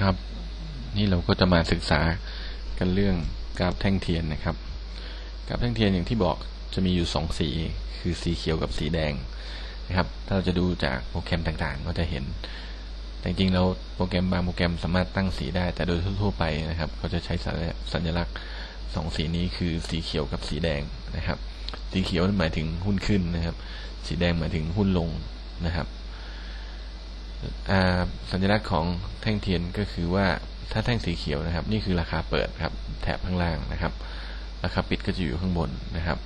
ครับ นี่เราก็จะมาศึกษากันเรื่องกราฟแท่งเทียนนะครับ กราฟแท่งเทียนอย่างที่บอกจะมีอยู่สองสี คือสีเขียวกับสีแดงนะครับ ถ้าเราจะดูจากโปรแกรมต่างๆ ก็จะเห็น แต่จริงๆเราโปรแกรมบางโปรแกรมสามารถตั้งสีได้ แต่โดยทั่วๆไปนะครับ เขาจะใช้สัญลักษณ์สองสีนี้คือสีเขียวกับสีแดงนะครับ สีเขียวหมายถึงหุ้นขึ้นนะครับ สีแดงหมายถึงหุ้นลงนะครับ สัญลักษณ์ของแท่งเทียนก็คือว่าถ้าแท่งสีเขียวนะครับ นี่คือราคาเปิดครับ แถบข้างล่างนะครับ ราคาปิดก็จะอยู่ข้างบนนะครับ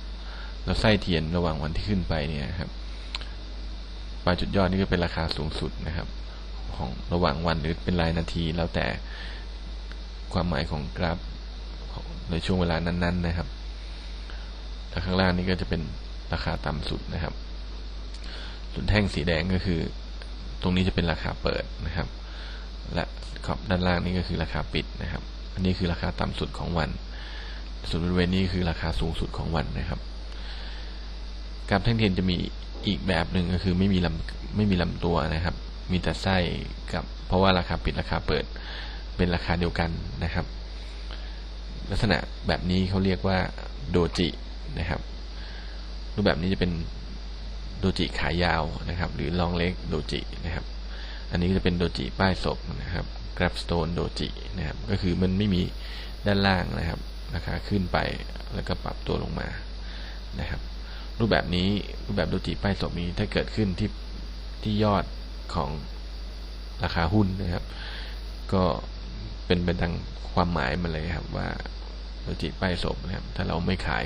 แล้วไส้เทียนระหว่างวันที่ขึ้นไปเนี่ยครับปลายจุดยอดนี่ก็เป็นราคาสูงสุดนะครับ ของระหว่างวันหรือเป็นรายนาทีแล้วแต่ความหมายของกราฟในช่วงเวลานั้น ๆ นะครับแล้วข้างล่างนี้ก็จะเป็นราคาต่ำสุดนะครับ ส่วนแท่งสีแดงก็คือ ตรงนี้จะเป็นราคาเปิดนะครับ และขอบด้านล่างนี้ก็คือราคาปิดนะครับ อันนี้คือราคาต่ำสุดของวัน ส่วนบริเวณนี้คือราคาสูงสุดของวันนะครับกราฟแท่งเทียนจะมีอีกแบบหนึ่งก็คือไม่มีลำไม่มีลำตัวนะครับ มีแต่ไส้กับเพราะว่าราคาปิดราคาเปิดเป็นราคาเดียวกันนะครับ ลักษณะแบบนี้เขาเรียกว่าโดจินะครับ รูปแบบนี้จะเป็น โดจิขายาวนะครับ หรือลองเล็กโดจินะครับ อันนี้จะเป็นโดจิป้ายศพนะครับกราฟสโตนโดจินะครับ ก็คือมันไม่มีด้านล่างนะครับราคาขึ้นไปแล้วก็ปรับตัวลงมานะครับ รูปแบบนี้รูปแบบโดจิป้ายศพนี้ถ้าเกิดขึ้นที่ที่ยอดของราคาหุ้นนะครับ ก็เป็นไปดังความหมายมาเลยครับว่าโดจิป้ายศพนะครับ ถ้าเราไม่ขาย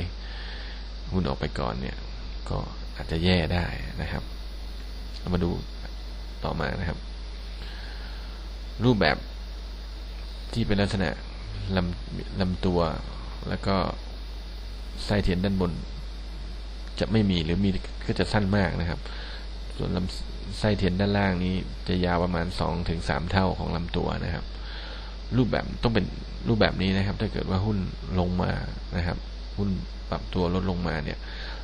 หุ้นออกไปก่อนเนี่ย ก็ อาจจะแย่ได้นะครับ เรามาดูต่อมานะครับ รูปแบบที่เป็นลักษณะลำลำตัว แล้วก็ไส้เทียนด้านบน จะไม่มีหรือมีก็จะสั้นมากนะครับ ส่วนลำไส้เทียนด้านล่างนี้จะยาวประมาณสองถึงสามเท่าของลำตัวนะครับ รูปแบบต้องเป็นรูปแบบนี้นะครับ ถ้าเกิดว่าหุ้นลงมานะครับ หุ้นปรับตัวลดลงมาเนี่ย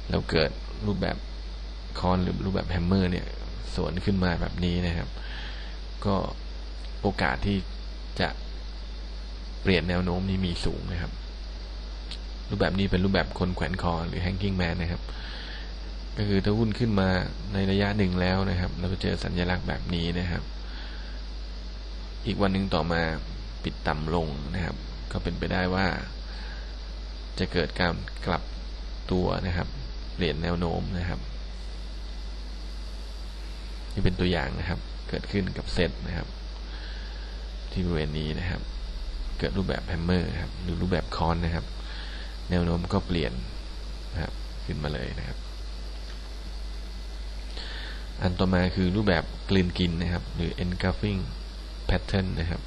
แล้วเกิด รูปแบบคอนหรือรูปแบบแฮมเมอร์เนี่ยสวนขึ้นมาแบบนี้นะครับ ก็โอกาสที่จะเปลี่ยนแนวโน้มนี้มีสูงนะครับ รูปแบบนี้เป็นรูปแบบคนแขวนคอหรือ hanging man นะครับ ก็คือถ้าหุ้นขึ้นมาในระยะหนึ่งแล้วนะครับเราเจอสัญลักษณ์แบบนี้นะครับ อีกวันหนึ่งต่อมาปิดต่ำลงนะครับ ก็เป็นไปได้ว่า จะเกิดการกลับตัวนะครับ เปลี่ยนแนวโน้มนะครับ นี่เป็นตัวอย่างนะครับ เกิดขึ้นกับเซตนะครับ ที่บริเวณนี้นะครับ เกิดรูปแบบแฮมเมอร์ครับหรือรูปแบบคอนนะครับ แนวโน้มก็เปลี่ยนนะครับขึ้นมาเลยนะครับ อันต่อมาคือรูปแบบกลืนกินนะครับ หรือ engulfing pattern นะครับ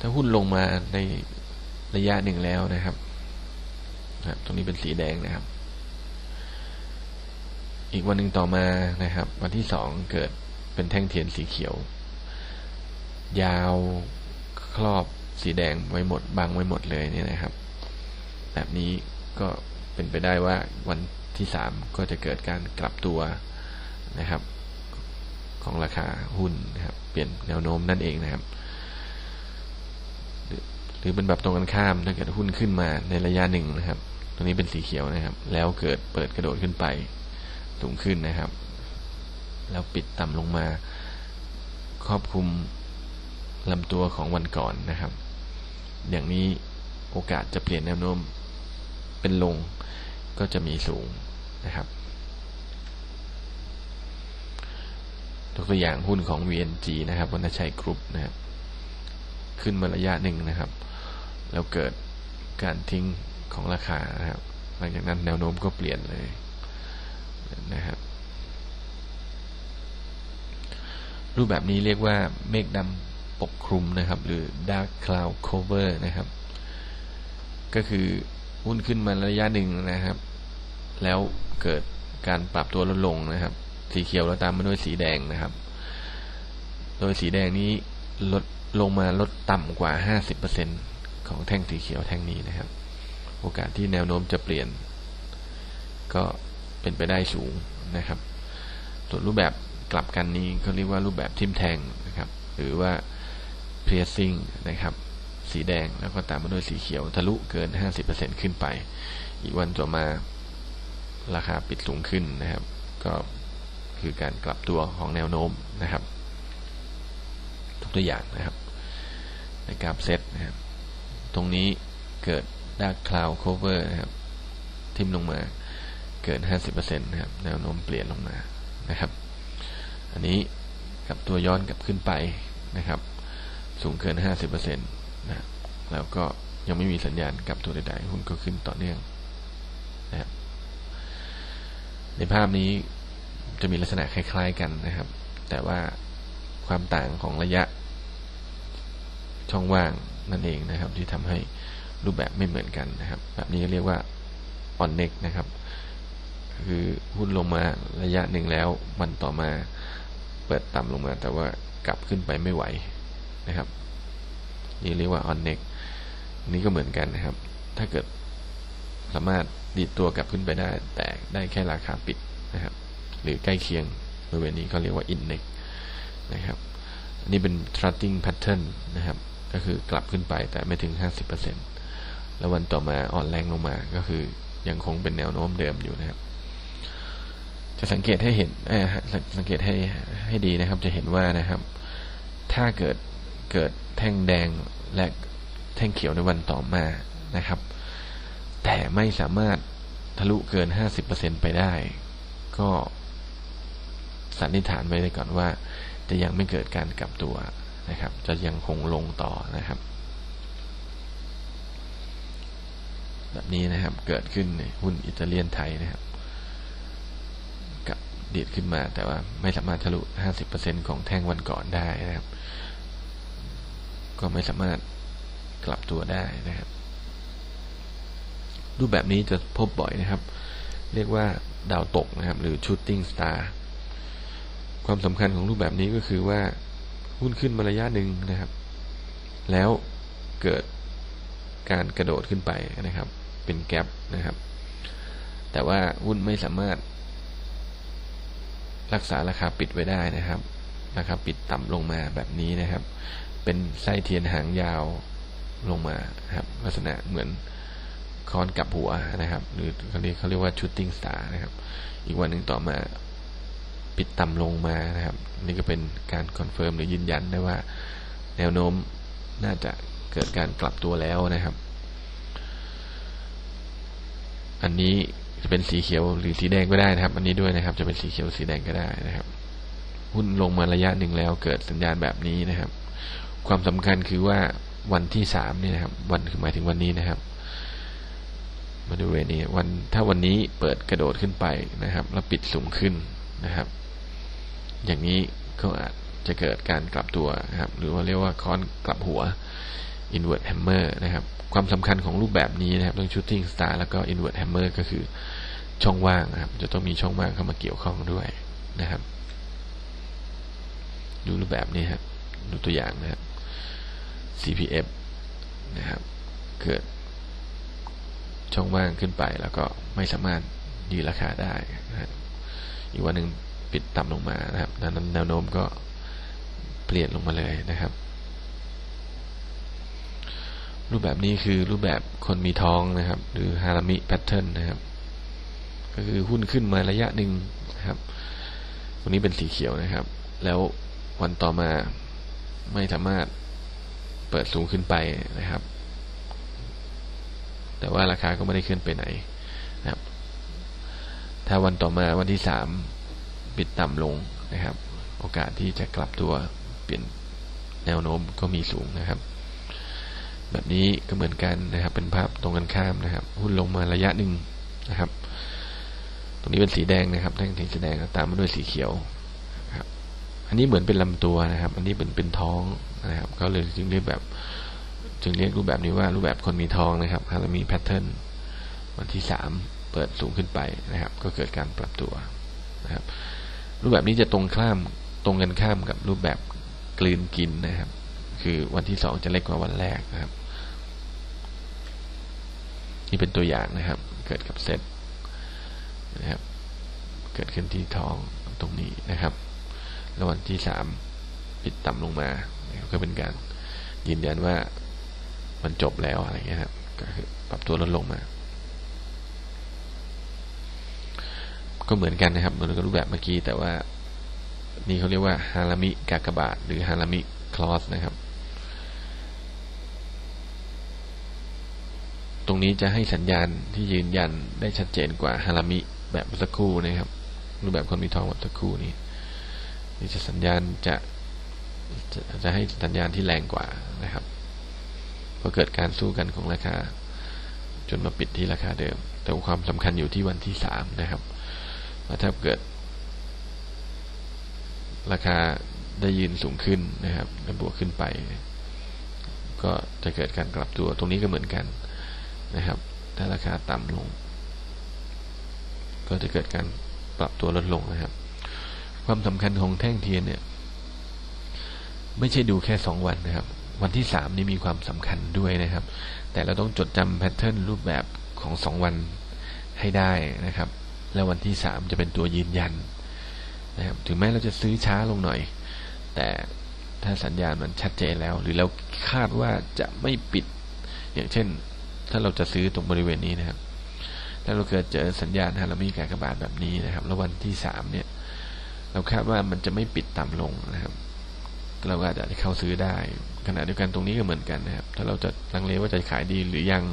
ถ้าหุ้นลงมาในระยะหนึ่งแล้วนะครับนะครับ ตรงนี้เป็นสีแดงนะครับ อีกวันหนึ่งต่อมานะครับ วันที่สองเกิดเป็นแท่งเทียนสีเขียว ยาวครอบสีแดงไว้หมดบังไว้หมดเลยเนี่ยนะครับ แบบนี้ก็เป็นไปได้ว่าวันที่สามก็จะเกิดการกลับตัวนะครับ ของราคาหุ้นนะครับ เปลี่ยนแนวโน้มนั่นเองนะครับ หรือเป็นแบบตรงกันข้ามถ้าเกิดหุ้นขึ้นมาในระยะหนึ่งนะครับ ตรงนี้เป็นสีเขียวนะครับ แล้วเกิดเปิดกระโดดขึ้นไป สูงขึ้นนะครับ แล้วปิดต่ำลงมา ครอบคลุมลำตัวของวันก่อนนะครับ อย่างนี้โอกาสจะเปลี่ยนแนวโน้มเป็นลงก็จะมีสูงนะครับตัวอย่างหุ้นของ VNG นะครับวันชัยกรุ๊ปนะครับ ขึ้นมาระยะหนึ่งนะครับ แล้วเกิดการทิ้งของราคานะครับ หลังจากนั้นแนวโน้มก็เปลี่ยนเลย นะครับ รูปแบบนี้เรียกว่าเมฆดำปกคลุมนะครับ หรือ dark cloud cover นะครับ ก็คือหุ้นขึ้นมาระยะหนึ่งนะครับ แล้วเกิดการปรับตัวลดลงนะครับ สีเขียวแล้วตามมาด้วยสีแดงนะครับ โดยสีแดงนี้ลดลงมาลดต่ำกว่า 50%ของแท่งสีเขียวแท่งนี้นะครับ โอกาสที่แนวโน้มจะเปลี่ยน ก็ เป็นไปได้สูงนะครับ ส่วนรูปแบบกลับกันนี้เขาเรียกว่ารูปแบบทิมแทงนะครับ หรือว่า piercing นะครับ สีแดงแล้วก็ตามมาด้วยสีเขียวทะลุเกิน 50%ขึ้นไป อีกวันต่อมาราคาปิดสูงขึ้นนะครับ ก็คือการกลับตัวของแนวโน้มนะครับ ทุกตัวอย่างนะครับในกราฟเซตนะครับ ตรงนี้เกิด dark cloud cover นะครับ ทิมลงมา เกิน 50%นะครับ แนวโน้มเปลี่ยนลงมานะครับ อันนี้กับตัวย้อนกลับขึ้นไปนะครับ สูงเกิน 50%นะแล้วก็ยังไม่มีสัญญาณกลับตัวใดๆหุ้นก็ขึ้นต่อเนื่องนะครับในภาพนี้จะมีลักษณะคล้าย ๆกันนะครับ แต่ว่าความต่างของระยะช่องว่างนั่นเองนะครับ ที่ทำให้รูปแบบไม่เหมือนกันนะครับ แบบนี้เรียกว่า on neck นะครับ คือหุ้นลงมาระยะหนึ่งแล้ววันต่อมาเปิดต่ำลงมา แต่ว่ากลับขึ้นไปไม่ไหวนะครับ นี่เรียกว่า on neck นี่ก็เหมือนกันนะครับ ถ้าเกิดสามารถดีดตัวกลับขึ้นไปได้ แต่ได้แค่ราคาปิดนะครับ หรือใกล้เคียงบริเวณนี้ก็เรียกว่า in neck นะครับอันนี้เป็น tracking pattern นะครับ ก็คือกลับขึ้นไปแต่ไม่ถึง 50%แล้ววันต่อมาอ่อนแรงลงมาก็คือยังคงเป็นแนวโน้มเดิมอยู่นะครับ จะสังเกตให้เห็นสังเกตให้ให้ดีนะครับ จะเห็นว่านะครับ ถ้าเกิดเกิดแท่งแดงและแท่งเขียวในวันต่อมานะครับ แต่ไม่สามารถทะลุเกิน 50%ไปได้ ก็สันนิษฐานไว้เลยก่อนว่า จะยังไม่เกิดการกลับตัวนะครับ จะยังคงลงต่อนะครับ แบบนี้นะครับเกิดขึ้นในหุ้นอิตาเลียนไทยนะครับกับ ดีดขึ้นมา แต่ว่าไม่สามารถทะลุ 50%ของแท่งวันก่อนได้นะครับ ก็ไม่สามารถกลับตัวได้นะครับ รูปแบบนี้จะพบบ่อยนะครับ เรียกว่าดาวตกนะครับ หรือ shooting star ความสำคัญของรูปแบบนี้ก็คือว่าหุ้นขึ้นมาระยะหนึ่งนะครับ แล้วเกิดการกระโดดขึ้นไปนะครับ เป็นแกลบนะครับ แต่ว่าหุ้นไม่สามารถ รักษาราคาปิดไว้ได้นะครับ ราคาปิดต่ำลงมาแบบนี้นะครับ เป็นไส้เทียนหางยาวลงมาครับ ลักษณะเหมือนคอนกับหัวนะครับ หรือเขาเรียกเขาเรียกว่า shooting star นะครับ อีกวันหนึ่งต่อมาปิดต่ำลงมานะครับ นี่ก็เป็นการคอนเฟิร์มหรือยืนยันได้ว่า แนวโน้มน่าจะเกิดการกลับตัวแล้วนะครับ อันนี้ จะเป็นสีเขียวหรือสีแดงก็ได้นะครับ อันนี้ด้วยนะครับ จะเป็นสีเขียวสีแดงก็ได้นะครับ หุ้นลงมาระยะหนึ่งแล้วเกิดสัญญาณแบบนี้นะครับ ความสำคัญคือว่าวันที่สามนี่นะครับ วันคือหมายถึงวันนี้นะครับมาดูเวนี้วันถ้าวันนี้เปิดกระโดดขึ้นไปนะครับ แล้วปิดสูงขึ้นนะครับ อย่างนี้ก็อาจจะเกิดการกลับตัวนะครับ หรือว่าเรียกว่าค้อนกลับหัว invert hammer นะครับ ความสำคัญของรูปแบบนี้นะครับต้อง shooting star แล้วก็ invert hammer ก็คือช่องว่างนะครับ จะต้องมีช่องว่างเข้ามาเกี่ยวข้องด้วยนะครับ ดูรูปแบบนี้ครับดูตัวอย่างนะครับ CPF นะครับ เกิดช่องว่างขึ้นไปแล้วก็ไม่สามารถยืนราคาได้นะครับอีกวันหนึ่งปิดต่ำลงมานะครับดังนั้นแนวโน้มก็เปลี่ยนลงมาเลยนะครับ รูปแบบนี้คือรูปแบบคนมีท้องนะครับ หรือฮารามิแพทเทิร์นนะครับ ก็คือหุ้นขึ้นมาระยะหนึ่งนะครับตรงนี้เป็นสีเขียวนะครับ แล้ววันต่อมาไม่สามารถเปิดสูงขึ้นไปนะครับ แต่ว่าราคาก็ไม่ได้ขึ้นไปไหนนะครับ ถ้าวันต่อมาวันที่สามปิดต่ำลงนะครับ โอกาสที่จะกลับตัวเปลี่ยนแนวโน้มก็มีสูงนะครับ แบบนี้ก็เหมือนกันนะครับ เป็นภาพตรงกันข้ามนะครับ หุ้นลงมาระยะหนึ่งนะครับ ตรงนี้เป็นสีแดงนะครับแท่งสีแดงตามมาด้วยสีเขียวครับ อันนี้เหมือนเป็นลำตัวนะครับ อันนี้เป็นเป็นท้องนะครับ ก็เลยจึงเรียกแบบ จึงเรียกรูปแบบนี้ว่ารูปแบบคนมีทองนะครับฮารามีแพทเทิร์นวันที่สามเปิดสูงขึ้นไปนะครับ ก็เกิดการปรับตัวนะครับ รูปแบบนี้จะตรงข้ามตรงกันข้ามกับรูปแบบกลืนกินนะครับ คือวันที่สองจะเล็กกว่าวันแรกนะครับ นี่เป็นตัวอย่างนะครับ เกิดกับเซตนะครับ เกิดขึ้นที่ท้องตรงนี้นะครับ แล้ววันที่สามปิดต่ำลงมาก็เป็นการยืนยันว่ามันจบแล้วอะไรเงี้ยครับก็คือปรับตัวลดลงมา ก็เหมือนกันนะครับเหมือนกับรูปแบบเมื่อกี้แต่ว่านี่เขาเรียกว่าฮารามิกากบาทหรือฮารามิคลอสนะครับ ตรงนี้จะให้สัญญาณที่ยืนยันได้ชัดเจนกว่าฮารามิแบบสักครู่นะครับรูปแบบคนมีทองแบบสักครู่นี้นี่จะสัญญาณจะจะจะให้สัญญาณที่แรงกว่านะครับพอเกิดการสู้กันของราคา จนมาปิดที่ราคาเดิม แต่ความสำคัญอยู่ที่วันที่สามนะครับว่าถ้าเกิด ราคาได้ยืนสูงขึ้นนะครับบวกขึ้นไป ก็จะเกิดการกลับตัวตรงนี้ก็เหมือนกัน นะครับ ถ้าราคาต่ำลง ก็จะเกิดการปรับตัวลดลงนะครับ ความสำคัญของแท่งเทียนเนี่ย ไม่ใช่ดูแค่สองวันนะครับ วันที่สามนี่มีความสำคัญด้วยนะครับ แต่เราต้องจดจำแพทเทิร์นรูปแบบของสองวันให้ได้นะครับ แล้ววันที่สามจะเป็นตัวยืนยันนะครับ ถึงแม้เราจะซื้อช้าลงหน่อย แต่ถ้าสัญญาณมันชัดเจนแล้ว หรือเราคาดว่าจะไม่ปิด อย่างเช่น ถ้าเราจะซื้อตรงบริเวณนี้นะครับ ถ้าเราเกิดเจอสัญญาณฮารามิกากบาทแบบนี้นะครับ แล้ววันที่สามเนี่ย เราคาดว่ามันจะไม่ปิดต่ำลงนะครับ เราก็อาจจะเข้าซื้อได้ ขณะเดียวกันตรงนี้ก็เหมือนกันนะครับ ถ้าเราจะลังเลว่าจะขายดีหรือยัง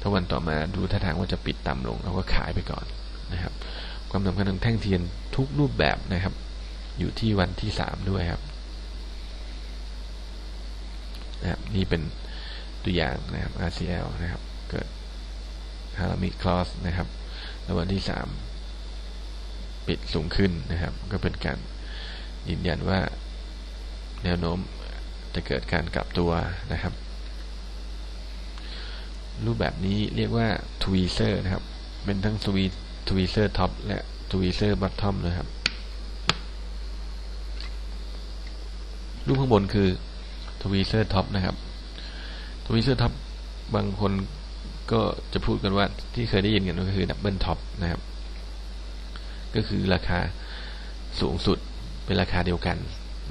ถ้าวันต่อมาดูท่าทางว่าจะปิดต่ำลง เราก็ขายไปก่อนนะครับ ความสำคัญของแท่งเทียนทุกรูปแบบนะครับ อยู่ที่วันที่สามด้วยครับนะครับนี่เป็น ตัวอย่างนะครับ RCL นะครับ เกิดฮารามิคลอสนะครับแล้ววันที่สามปิดสูงขึ้นนะครับ ก็เป็นการยืนยันว่าแนวโน้มจะเกิดการกลับตัวนะครับ รูปแบบนี้เรียกว่าทวีเซอร์นะครับ เป็นทั้งทวีทวีเซอร์ท็อปและทวีเซอร์บัตทอมนะครับ รูปข้างบนคือทวีเซอร์ท็อปนะครับ ทวีเซอร์ท็อปบางคนก็จะพูดกันว่าที่เคยได้ยินกันก็คือดับเบิลท็อปนะครับ ก็คือราคาสูงสุดเป็นราคาเดียวกัน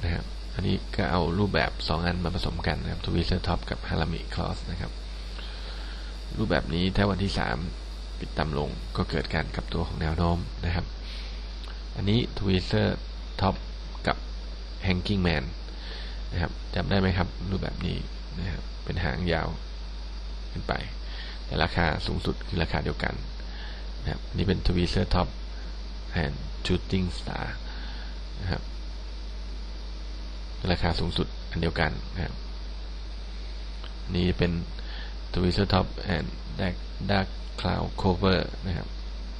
นะครับ อันนี้ก็เอารูปแบบสองอันมาผสมกันนะครับทวีเซอร์ท็อปกับฮารามิคลอสนะครับ รูปแบบนี้ถ้าวันที่สามปิดต่ำลงก็เกิดการกลับตัวของแนวโน้มนะครับ อันนี้ทวีเซอร์ท็อปกับแฮงกิ้งแมนนะครับจำได้ไหมครับ รูปแบบนี้ นะครับเป็นหางยาวขึ้นไป แต่ราคาสูงสุดคือราคาเดียวกันนะครับนี่เป็นทวีเซอร์ท็อปแอนด์ชูตติ้งสตาร์นะครับราคาสูงสุดอันเดียวกันนะครับนี่เป็นทวีเซอร์ท็อปแอนดักดักคลาวด์โคเวอร์นะครับ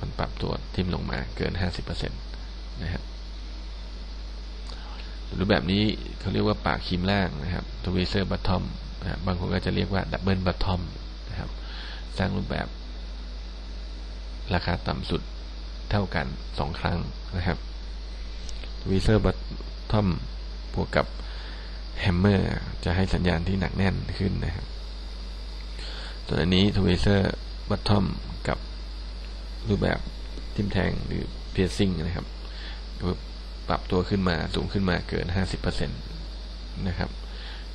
มันปรับตัวทิมลงมาเกิน 50%นะครับรูปแบบนี้เขาเรียกว่าปากคีมล่างนะครับทวีเซอร์บัตทอม นะบางคนก็จะเรียกว่าดับเบิลบัตทอมนะครับ สร้างรูปแบบราคาต่ำสุดเท่ากันสองครั้งนะครับทวีเซอร์บัตทอมบวกกับแฮมเมอร์จะให้สัญญาณที่หนักแน่นขึ้นนะครับส่วนอันนี้ทวีเซอร์บัตทอมกับรูปแบบทิมแทงหรือเพียร์ซิงนะครับปรับตัวขึ้นมาสูงขึ้นมาเกิน 50%นะครับ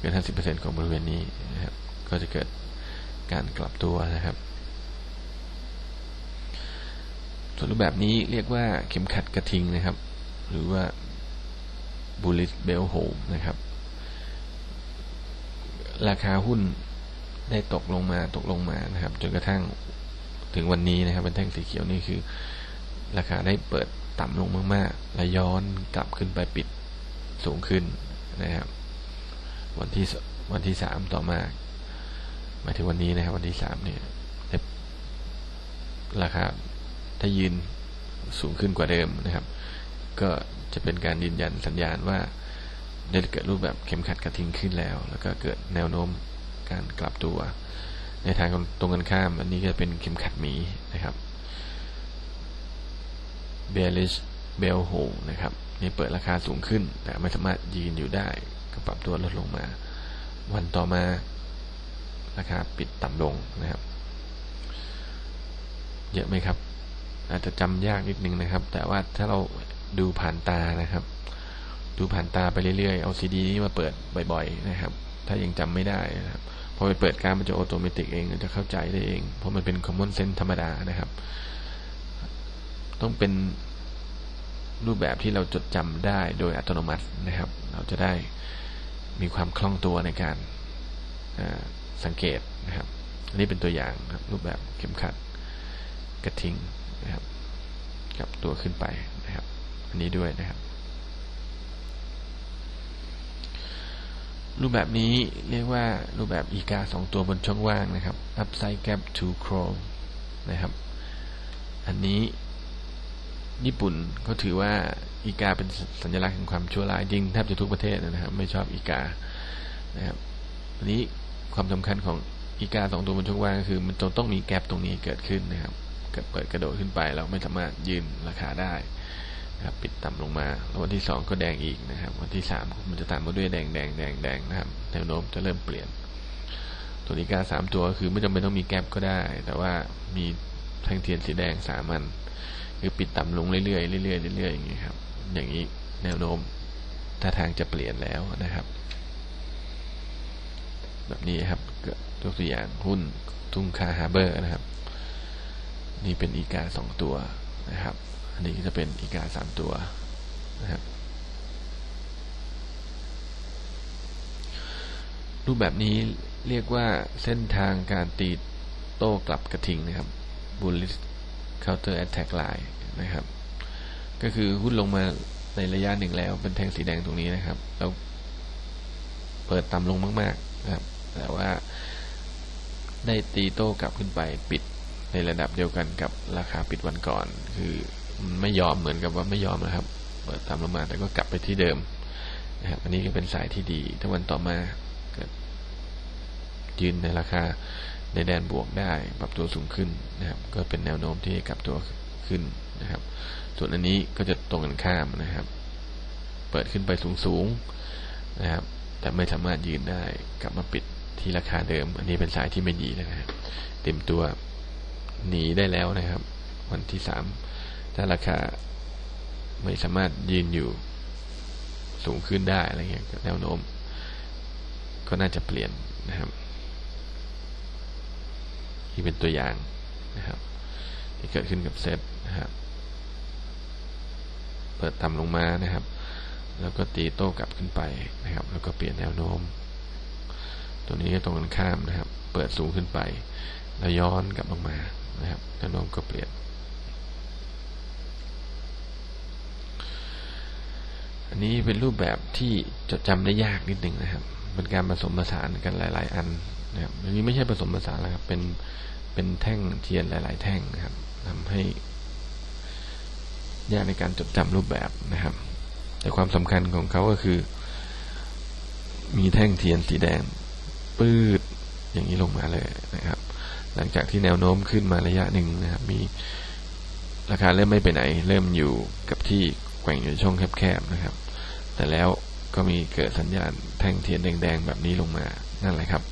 เกิน 50%ของบริเวณนี้นะครับ ก็จะเกิดการกลับตัวนะครับ ส่วนรูปแบบนี้เรียกว่าเข็มขัดกระทิงนะครับ หรือว่า bullish bell hold นะครับ ราคาหุ้นได้ตกลงมาตกลงมานะครับ จนกระทั่งถึงวันนี้นะครับ เป็นแท่งสีเขียวนี่คือ ราคาได้เปิดต่ำลงมากๆ และย้อนกลับขึ้นไปปิดสูงขึ้นนะครับ วันที่วันที่สามต่อมาหมายถึงวันนี้นะครับวันที่สามเนี่ยราคาถ้ายืนสูงขึ้นกว่าเดิมนะครับ ก็จะเป็นการยืนยันสัญญาณว่าได้เกิดรูปแบบเข็มขัดกระทิงขึ้นแล้ว แล้วก็เกิดแนวโน้มการกลับตัว ในทางตรงกันข้าม อันนี้ก็เป็นเข็มขัดหมีนะครับ bearish bell hold นะครับ นี่เปิดราคาสูงขึ้น แต่ไม่สามารถยืนอยู่ได้ ก็ปรับตัวลดลงมา วันต่อมาราคาปิดต่ำลงนะครับ เยอะไหมครับ อาจจะจำยากนิดนึงนะครับ แต่ว่าถ้าเราดูผ่านตานะครับ ดูผ่านตาไปเรื่อยๆ เอาซีดีนี้มาเปิดบ่อย ๆ นะครับ ถ้ายังจำไม่ได้นะครับพอไปเปิดการมันจะออโตเมติกเองจะเข้าใจได้เอง เพราะมันเป็น common sense ธรรมดานะครับ ต้องเป็นรูปแบบที่เราจดจำได้โดยอัตโนมัตินะครับ เราจะได้ มีความคล่องตัวในการสังเกตนะครับ อันนี้เป็นตัวอย่างครับรูปแบบเข็มขัดกระทิงนะครับกับตัวขึ้นไปนะครับ อันนี้ด้วยนะครับ รูปแบบนี้เรียกว่ารูปแบบอีกาสองตัวบนช่องว่างนะครับ upside gap to crawl นะครับ อันนี้ ญี่ปุ่นเขาถือว่าอีกาเป็นสัญลักษณ์แห่งความชั่วร้ายจริงแทบจะทุกประเทศนะครับไม่ชอบอีกานะครับอันนี้ความสำคัญของอีกาสองตัวบนช่องว่างก็คือ มันต้องมีแกลบตรงนี้เกิดขึ้นนะครับเกิดเปิดกระโดดขึ้นไปเราไม่สามารถยืนราคาได้นะครับปิดต่ำลงมาแล้ววันที่สองก็แดงอีกนะครับ วันที่สามมันจะตามมาด้วยแดงแดงแดงแดงนะครับแนวโน้มจะเริ่มเปลี่ยน ตัวอีกาสามตัวคือไม่จำเป็นต้องมีแกลบก็ได้ แต่ว่ามีแท่งเทียนสีแดงสามัน คือปิดต่ำลงเรื่อยๆเรื่อยๆเรื่อยๆอย่างนี้ครับ อย่างนี้แนวโน้มท่าทางจะเปลี่ยนแล้วนะครับ แบบนี้ครับยกตัวอย่างหุ้นทุ่งคาฮาเบอร์นะครับ นี่เป็นอีกาสองตัวนะครับ อันนี้จะเป็นอีกาสามตัวนะครับรูปแบบนี้เรียกว่าเส้นทางการตีโต้กลับกระทิงนะครับ bullish counter attack line นะครับ ก็คือหุ้นลงมาในระยะหนึ่งแล้วเป็นแท่งสีแดงตรงนี้นะครับ แล้วเปิดต่ำลงมากๆนะครับ แต่ว่าได้ตีโต้กลับขึ้นไปปิดในระดับเดียวกันกับราคาปิดวันก่อน คือไม่ยอมเหมือนกับว่าไม่ยอมนะครับ เปิดตามลงมาแต่ก็กลับไปที่เดิมนะครับอันนี้ก็เป็นสายที่ดี ถ้าวันต่อมาเกิดยืนในราคา ในแดนบวกได้ปรับตัวสูงขึ้นนะครับ ก็เป็นแนวโน้มที่กลับตัวขึ้นนะครับ ส่วนอันนี้ก็จะตรงกันข้ามนะครับ เปิดขึ้นไปสูงสูงนะครับ แต่ไม่สามารถยืนได้กลับมาปิดที่ราคาเดิม อันนี้เป็นสายที่ไม่ดีนะครับเต็มตัวหนีได้แล้วนะครับ วันที่สามถ้าราคาไม่สามารถยืนอยู่สูงขึ้นได้อะไรเงี้ยแนวโน้ม ก็น่าจะเปลี่ยนนะครับ ที่เป็นตัวอย่างนะครับ ที่เกิดขึ้นกับเซตนะครับ เปิดต่ำลงมานะครับ แล้วก็ตีโต้กลับขึ้นไปนะครับ แล้วก็เปลี่ยนแนวโน้ม ตัวนี้ก็ตรงกันข้ามนะครับ เปิดสูงขึ้นไป แล้วย้อนกลับลงมานะครับแนวโน้มก็เปลี่ยนอันนี้เป็นรูปแบบที่จดจำได้ยากนิดหนึ่งนะครับ เป็นการผสมผสานกันหลาย ๆ อัน นะครับอันนี้ไม่ใช่ผสมผสานแล้วครับ เป็นเป็นแท่งเทียนหลาย ๆ แท่งนะครับทำให้ยากในการจดจำรูปแบบนะครับ แต่ความสำคัญของเขาก็คือ มีแท่งเทียนสีแดงปื้ดอย่างนี้ลงมาเลยนะครับ หลังจากที่แนวโน้มขึ้นมาระยะหนึ่งนะครับ มีราคาเริ่มไม่ไปไหน เริ่มอยู่กับที่แกว่งอยู่ช่องแคบๆนะครับ แต่แล้วก็มีเกิดสัญญาณแท่งเทียนแดงๆแบบนี้ลงมานั่นแหละครับ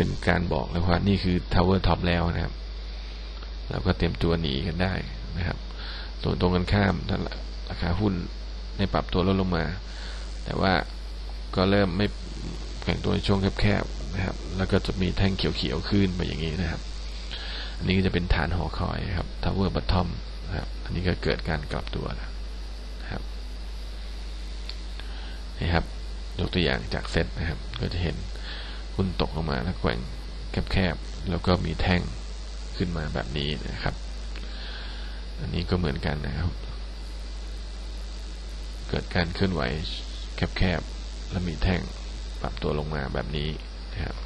เป็นการบอกเลยว่านี่คือ Tower Top แล้วนะครับเราก็เตรียมตัวหนีกันได้นะครับส่วนตรงกันข้ามถ้าราคาหุ้นในปรับตัวลดลงมา แต่ว่าก็เริ่มไม่แข่งตัวในช่วงแคบๆนะครับ แล้วก็จะมีแท่งเขียวๆขึ้นไปอย่างนี้นะครับ อันนี้ก็จะเป็นฐานหอคอยครับ Tower Bottom นะครับ อันนี้ก็เกิดการกลับตัวนะครับนะครับ ยกตัวอย่างจากเซตนะครับ ก็จะเห็น หุ้นตกลงมาแล้วแกว่งแคบๆแล้วก็มีแท่งขึ้นมาแบบนี้นะครับ อันนี้ก็เหมือนกันนะครับ เกิดการเคลื่อนไหวแคบๆแล้วมีแท่งปรับตัวลงมาแบบนี้นะครับ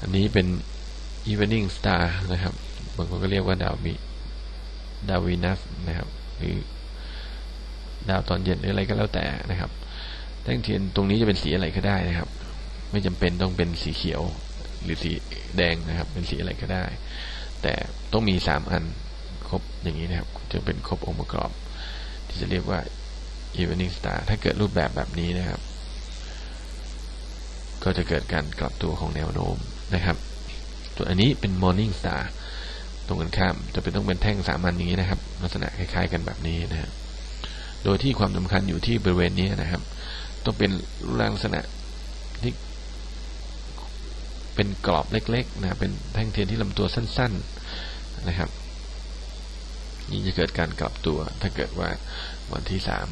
อันนี้เป็น evening star นะครับ บางคนก็เรียกว่าดาวมีดาวินัสนะครับ หรือ ดาวตอนเย็นหรืออะไรก็แล้วแต่นะครับ แท่งเทียนตรงนี้จะเป็นสีอะไรก็ได้นะครับ ไม่จำเป็นต้องเป็นสีเขียวหรือสีแดงนะครับ เป็นสีอะไรก็ได้ แต่ต้องมีสามอันครบอย่างนี้นะครับจะเป็นครบองค์ประกอบ ที่จะเรียกว่า evening star ถ้าเกิดรูปแบบแบบนี้นะครับ ก็จะเกิดการกลับตัวของแนวโน้มนะครับส่วนอันนี้เป็น morning star ตรงกันข้ามจะเป็นต้องเป็นแท่งสามัญอย่างนี้นะครับ ลักษณะคล้ายๆกันแบบนี้นะครับ โดยที่ความสำคัญอยู่ที่บริเวณนี้นะครับ ต้องเป็นรูปร่างลักษณะที่เป็นกรอบเล็กๆนะเป็นแท่งเทียนที่ลำตัวสั้น ๆนะครับนี่จะเกิดการกลับตัว ถ้าเกิดว่าวันที่สาม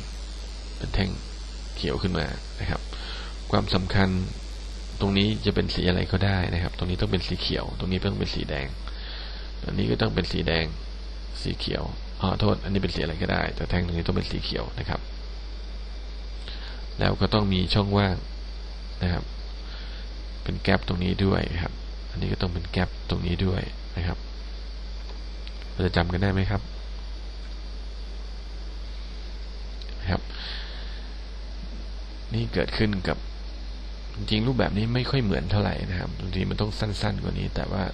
เป็นแท่งเขียวขึ้นมานะครับ ความสำคัญตรงนี้จะเป็นสีอะไรก็ได้นะครับ ตรงนี้ต้องเป็นสีเขียว ตรงนี้ต้องเป็นสีแดงอันนี้ก็ต้องเป็นสีแดง สีเขียว อ๋อโทษ อันนี้เป็นสีอะไรก็ได้ แต่แท่งตรงนี้ต้องเป็นสีเขียวนะครับ แล้วก็ต้องมีช่องว่างนะครับ เป็นแกลบตรงนี้ด้วยครับ อันนี้ก็ต้องเป็นแกลบตรงนี้ด้วยนะครับเราจะจำกันได้ไหมครับครับ นี่เกิดขึ้นกับจริงรูปแบบนี้ไม่ค่อยเหมือนเท่าไหร่นะครับบางทีมันต้องสั้นๆกว่านี้ แต่ว่า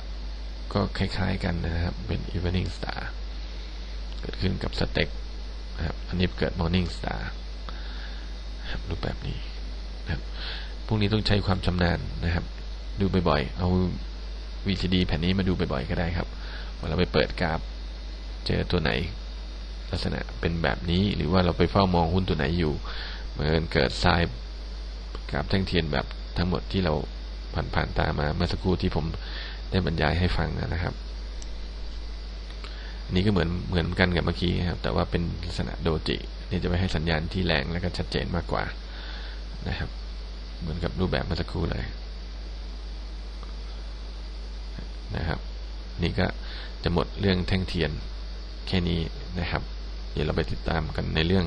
ก็คล้ายๆกันนะครับ เป็น evening star เกิดขึ้นกับสเต็กนะครับอันนี้เกิด morning star ครับรูปแบบนี้นะครับพวกนี้ต้องใช้ความชำนาญนะครับ ดูบ่อยๆ เอา VCD แผ่นนี้มาดูบ่อยๆ ก็ได้ครับเวลาไปเปิดกราฟ เจอตัวไหน ลักษณะเป็นแบบนี้หรือว่าเราไปเฝ้ามองหุ้นตัวไหนอยู่เหมือนเกิดทรายกราฟแท่งเทียนแบบทั้งหมดที่เราผ่านๆตามาเมื่อสักครู่ที่ผมได้บรรยายให้ฟังนะครับ นี่ก็เหมือนเหมือนกันกับเมื่อกี้ครับ แต่ว่าเป็นลักษณะโดจินี่จะไปให้สัญญาณที่แรงและก็ชัดเจนมากกว่านะครับ เหมือนกับรูปแบบเมื่อสักครู่เลยนะครับ นี่ก็จะหมดเรื่องแท่งเทียนแค่นี้นะครับ เดี๋ยวเราไปติดตามกันในเรื่อง